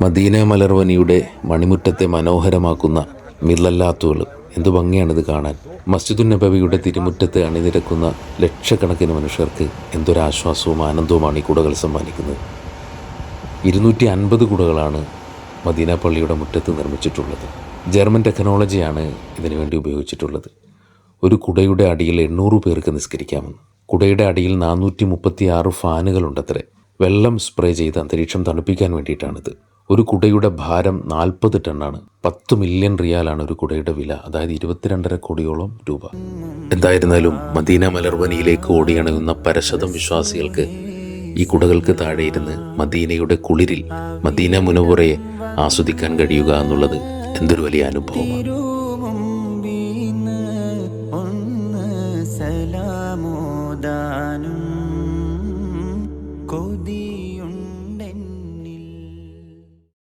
Medina മലർവനിയുടെ മണിമുറ്റത്തെ മനോഹരമാക്കുന്ന മില്ലല്ലാത്തുകൾ എന്തു ഭംഗിയാണിത് കാണാൻ. മസ്ജിദുൻ നബവിയുടെ തിരുമുറ്റത്ത് അണിനിരക്കുന്ന ലക്ഷക്കണക്കിന് മനുഷ്യർക്ക് എന്തൊരാശ്വാസവും ആനന്ദവുമാണ് ഈ കുടകൾ സമ്മാനിക്കുന്നത്. ഇരുന്നൂറ്റി അൻപത് കുടകളാണ് മദീന പള്ളിയുടെ മുറ്റത്ത് നിർമ്മിച്ചിട്ടുള്ളത്. ജർമ്മൻ ടെക്നോളജിയാണ് ഇതിനു വേണ്ടി ഉപയോഗിച്ചിട്ടുള്ളത്. ഒരു കുടയുടെ അടിയിൽ എണ്ണൂറ് പേർക്ക് നിസ്കരിക്കാമെന്ന്. കുടയുടെ അടിയിൽ നാനൂറ്റി മുപ്പത്തി ആറ് ഫാനുകളുണ്ടത്രേ. വെള്ളം സ്പ്രേ ചെയ്ത് അന്തരീക്ഷം തണുപ്പിക്കാൻ വേണ്ടിയിട്ടാണിത്. ഒരു കുടയുടെ ഭാരം നാൽപ്പത് ടണ്ണാണ്. പത്ത് മില്യൺ റിയാലാണ് ഒരു കുടയുടെ വില. അതായത് ഇരുപത്തിരണ്ടര കോടിയോളം രൂപ. എന്തായിരുന്നാലും മദീന മലർവനിയിലേക്ക് ഓടിയണയുന്ന പരശതം വിശ്വാസികൾക്ക് ഈ കുടകൾക്ക് താഴെ ഇരുന്ന് മദീനയുടെ കുളിരിൽ മദീന മുനവുറയെ ആസ്വദിക്കാൻ കഴിയുക എന്നുള്ളത് എന്തൊരു വലിയ അനുഭവമാണ്.